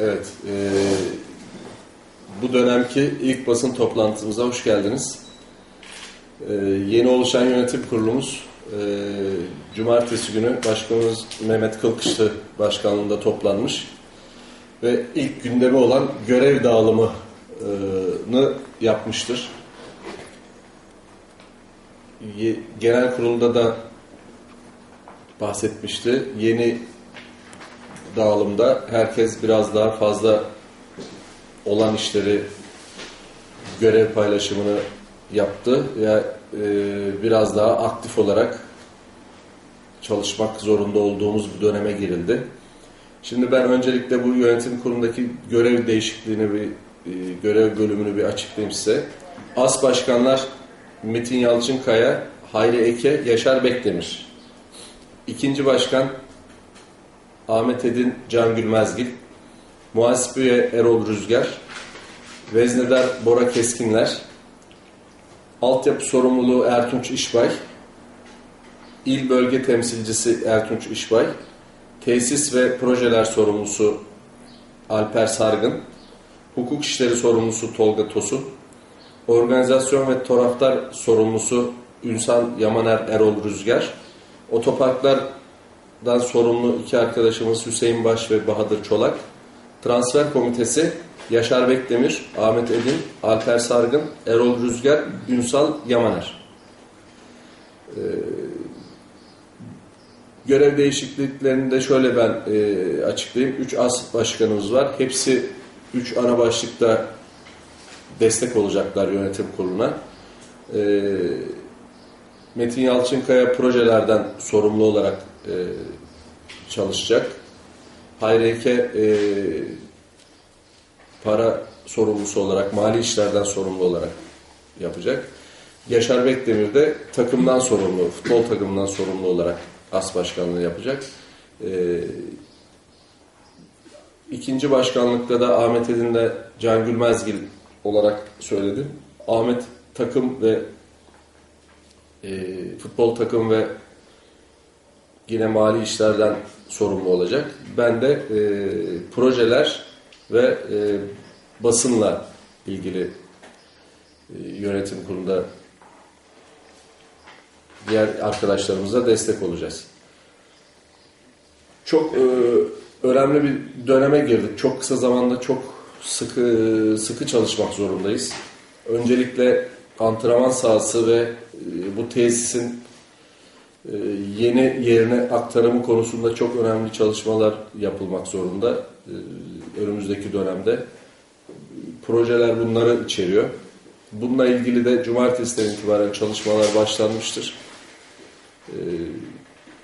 Evet, e, bu dönemki ilk basın toplantımıza hoş geldiniz. E, yeni oluşan yönetim kurulumuz e, Cumartesi günü Başkanımız Mehmet Kılkışlı başkanlığında toplanmış ve ilk gündemi olan görev dağılımını yapmıştır. Genel kurulda da bahsetmişti. Yeni dağılımda herkes biraz daha fazla olan işleri görev paylaşımını yaptı ve e, biraz daha aktif olarak çalışmak zorunda olduğumuz bir döneme girildi. Şimdi ben öncelikle bu yönetim kurulundaki görev değişikliğini bir e, görev bölümünü bir açıklayayım size. As başkanlar Metin Yalçınkaya, Hayri Eke, Yaşar Bekdemir. İkinci başkan Ahmet Edin Can Gülmezgil, muhasip üye Erol Rüzgar, veznedar Bora Keskinler, altyapı sorumluluğu Ertunç İşbay, il bölge temsilcisi Ertunç İşbay, tesis ve projeler sorumlusu Alper Sargın, hukuk işleri sorumlusu Tolga Tosun, organizasyon ve taraftar sorumlusu Ünsal Yamaner Erol Rüzgar, otoparklardan sorumlu iki arkadaşımız Hüseyin Baş ve Bahadır Çolak, transfer komitesi Yaşar Bekdemir, Ahmet Edin, Alper Sargın, Erol Rüzgar, Ünsal Yamaner. Ee, görev değişikliklerini de şöyle ben e, açıklayayım. Üç as başkanımız var. Hepsi üç ana başlıkta destek olacaklar yönetim kuruluna. Ee, Metin Yalçınkaya projelerden sorumlu olarak e, çalışacak. Hayreke e, para sorumlusu olarak, mali işlerden sorumlu olarak yapacak. Yaşar Bekdemir de takımdan sorumlu, futbol takımından sorumlu olarak as başkanlığı yapacak. E, ikinci başkanlıkta da Ahmet Edin'de Can Gülmezgil olarak söyledim. Ahmet takım ve e, futbol takım ve yine mali işlerden sorumlu olacak. Ben de e, projeler ve e, basınla ilgili e, yönetim kurulunda diğer arkadaşlarımıza destek olacağız. Çok e, önemli bir döneme girdik. Çok kısa zamanda çok sıkı sıkı çalışmak zorundayız. Öncelikle antrenman sahası ve e, bu tesisin yeni yerine aktarımı konusunda çok önemli çalışmalar yapılmak zorunda e, önümüzdeki dönemde. Projeler bunları içeriyor. Bununla ilgili de cumartesiden itibaren çalışmalar başlanmıştır.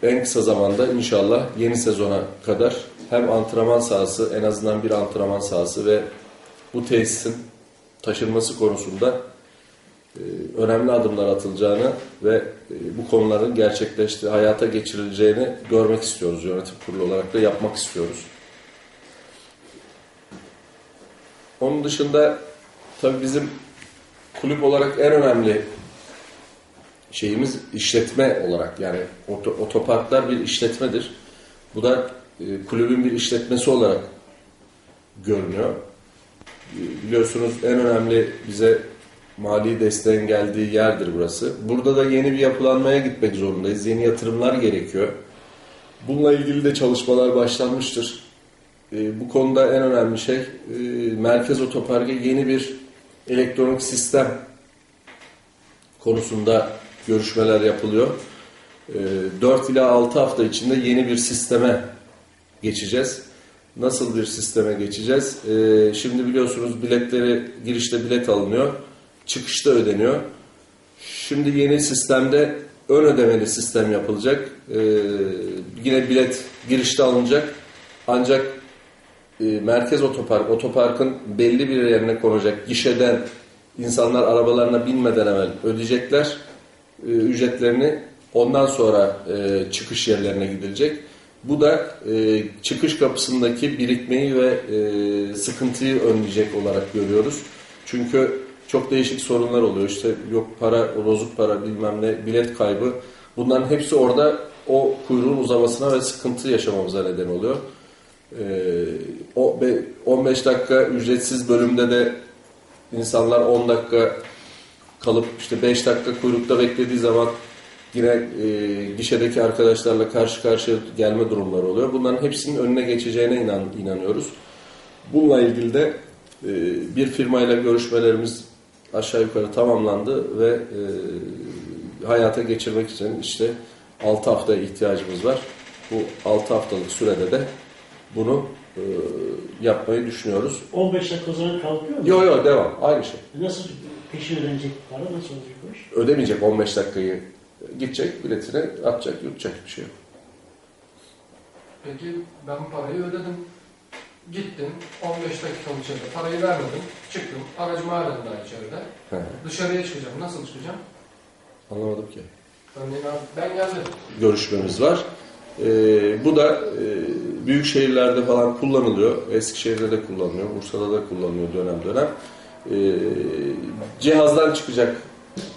En kısa zamanda inşallah yeni sezona kadar hem antrenman sahası en azından bir antrenman sahası ve bu tesisin taşınması konusunda önemli adımlar atılacağını ve bu konuların gerçekleştiği, hayata geçirileceğini görmek istiyoruz. Yönetim kurulu olarak da yapmak istiyoruz. Onun dışında tabii bizim kulüp olarak en önemli şeyimiz işletme olarak yani otoparklar bir işletmedir. Bu da kulübün bir işletmesi olarak görünüyor. Biliyorsunuz en önemli bize mali desteğin geldiği yerdir burası. Burada da yeni bir yapılanmaya gitmek zorundayız. Yeni yatırımlar gerekiyor. Bununla ilgili de çalışmalar başlanmıştır. E, bu konuda en önemli şey e, Merkez Otopark'a yeni bir elektronik sistem konusunda görüşmeler yapılıyor. E, 4 ila 6 hafta içinde yeni bir sisteme geçeceğiz. Nasıl bir sisteme geçeceğiz? E, şimdi biliyorsunuz biletleri girişte bilet alınıyor çıkışta ödeniyor. Şimdi yeni sistemde ön ödemeli sistem yapılacak. Ee, yine bilet girişte alınacak. Ancak e, merkez otopark, otoparkın belli bir yerine konacak gişeden insanlar arabalarına binmeden evvel ödeyecekler e, ücretlerini. Ondan sonra e, çıkış yerlerine gidilecek. Bu da e, çıkış kapısındaki birikmeyi ve e, sıkıntıyı önleyecek olarak görüyoruz. Çünkü çok değişik sorunlar oluyor. İşte yok para, bozuk para bilmem ne, bilet kaybı. Bunların hepsi orada o kuyruğun uzamasına ve sıkıntı yaşamamıza neden oluyor. Ee, o, be, o 15 dakika ücretsiz bölümde de insanlar 10 dakika kalıp işte 5 dakika kuyrukta beklediği zaman yine e, gişedeki arkadaşlarla karşı karşıya gelme durumları oluyor. Bunların hepsinin önüne geçeceğine inan, inanıyoruz. Bununla ilgili de e, bir firmayla görüşmelerimiz aşağı yukarı tamamlandı ve e, hayata geçirmek için işte 6 haftaya ihtiyacımız var. Bu 6 haftalık sürede de bunu e, yapmayı düşünüyoruz. 15 dakika sonra kalkıyor mu? Yo yo devam. Aynı şey. Nasıl peşin ödenecek para nasıl olacak iş? Ödemeyecek 15 dakikayı. Gidecek biletine atacak yutacak bir şey yok. Peki ben parayı ödedim. Gittim 15 dakika içeride parayı vermedim. Çıktım. Aracım halen daha içeride. He, Dışarıya çıkacağım. Nasıl çıkacağım? Anlamadım ki. Örneğin abi ben geldim. Görüşmemiz var. E, bu da e, büyük şehirlerde falan kullanılıyor. Eskişehir'de de kullanılıyor. Bursa'da da kullanılıyor dönem dönem. E, cihazdan çıkacak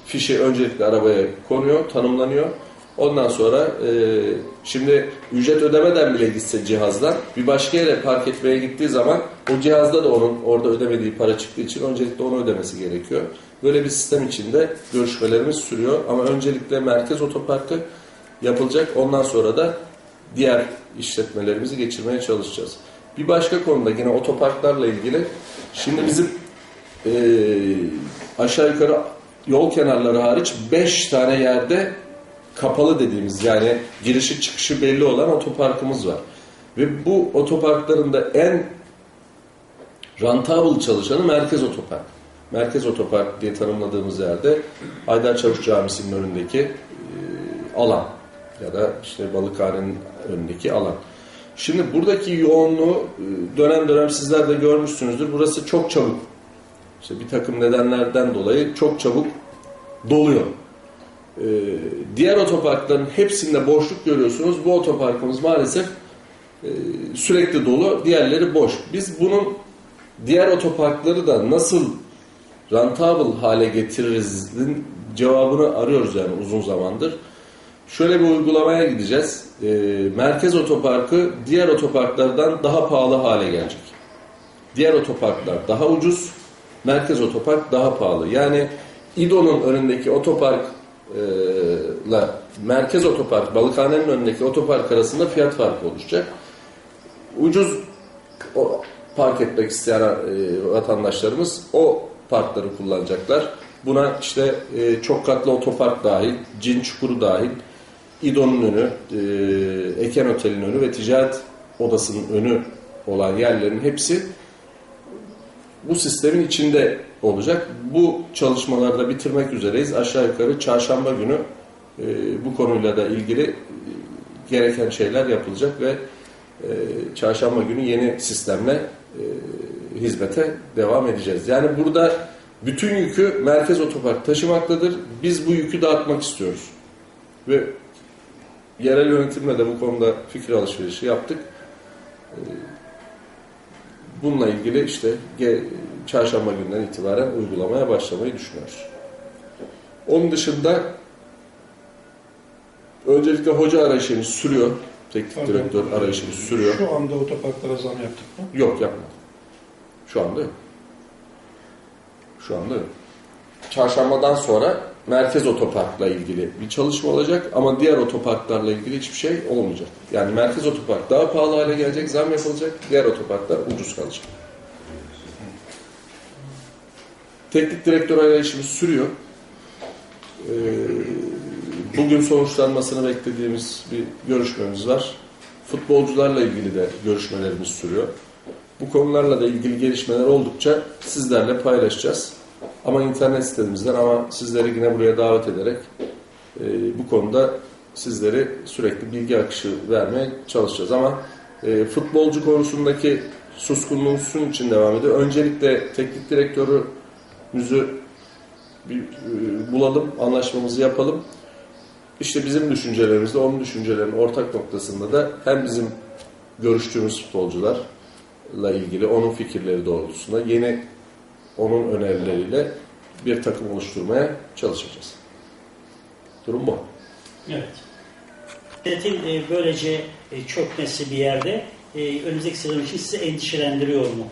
fişi öncelikle arabaya konuyor, tanımlanıyor. Ondan sonra e, şimdi ücret ödemeden bile gitse cihazdan bir başka yere park etmeye gittiği zaman o cihazda da onun orada ödemediği para çıktığı için öncelikle onu ödemesi gerekiyor. Böyle bir sistem içinde görüşmelerimiz sürüyor ama öncelikle merkez otoparkı yapılacak. Ondan sonra da diğer işletmelerimizi geçirmeye çalışacağız. Bir başka konuda yine otoparklarla ilgili şimdi bizim e, aşağı yukarı yol kenarları hariç 5 tane yerde kapalı dediğimiz yani girişi çıkışı belli olan otoparkımız var. Ve bu otoparkların da en rentable çalışanı Merkez Otopark. Merkez Otopark diye tanımladığımız yerde Haydar Çavuş Camisi'nin önündeki e, alan ya da işte Balıkhane'nin önündeki alan. Şimdi buradaki yoğunluğu e, dönem dönem sizler de görmüşsünüzdür. Burası çok çabuk. İşte bir takım nedenlerden dolayı çok çabuk doluyor. Ee, diğer otoparkların hepsinde boşluk görüyorsunuz. Bu otoparkımız maalesef e, sürekli dolu, diğerleri boş. Biz bunun diğer otoparkları da nasıl rentable hale getiririz'in cevabını arıyoruz yani uzun zamandır. Şöyle bir uygulamaya gideceğiz. Ee, merkez otoparkı diğer otoparklardan daha pahalı hale gelecek. Diğer otoparklar daha ucuz, merkez otopark daha pahalı. Yani İDO'nun önündeki otoparkla merkez otopark, Balıkhane'nin önündeki otopark arasında fiyat farkı oluşacak. Ucuz o, park etmek isteyen e, vatandaşlarımız o parkları kullanacaklar. Buna işte e, çok katlı otopark dahil, cin çukuru dahil, İDO'nun önü, e, Eken Otel'in önü ve ticaret odasının önü olan yerlerin hepsi bu sistemin içinde olacak. Bu çalışmaları da bitirmek üzereyiz. Aşağı yukarı çarşamba günü e, bu konuyla da ilgili e, gereken şeyler yapılacak ve e, çarşamba günü yeni sistemle e, hizmete devam edeceğiz. Yani burada bütün yükü merkez otopark taşımaktadır. Biz bu yükü dağıtmak istiyoruz. Ve yerel yönetimle de bu konuda fikir alışverişi yaptık. E, Bununla ilgili işte çarşamba günden itibaren uygulamaya başlamayı düşünüyoruz. Onun dışında öncelikle hoca arayışımız sürüyor. Teknik Pardon. direktör arayışımız sürüyor. Şu anda otoparklara zam yaptık mı? Yok yapmadım. Şu anda yok. Şu anda yok. Çarşambadan sonra merkez otoparkla ilgili bir çalışma olacak ama diğer otoparklarla ilgili hiçbir şey olmayacak. Yani merkez otopark daha pahalı hale gelecek, zam yapılacak, diğer otoparklar ucuz kalacak. Teknik direktör arayışımız sürüyor. Ee, bugün sonuçlanmasını beklediğimiz bir görüşmemiz var. Futbolcularla ilgili de görüşmelerimiz sürüyor. Bu konularla da ilgili gelişmeler oldukça sizlerle paylaşacağız. Ama internet sitemizden ama sizleri yine buraya davet ederek e, bu konuda sizleri sürekli bilgi akışı vermeye çalışacağız. Ama e, futbolcu konusundaki suskunluğumuz şunun için devam ediyor. Öncelikle teknik direktörümüzü bir e, bulalım, anlaşmamızı yapalım. İşte bizim düşüncelerimizle onun düşüncelerinin ortak noktasında da hem bizim görüştüğümüz futbolcularla ilgili onun fikirleri doğrultusunda yeni onun önerileriyle bir takım oluşturmaya çalışacağız. Durum bu. Evet. Devletin e, böylece e, çökmesi bir yerde e, önümüzdeki sezon için sizi endişelendiriyor mu?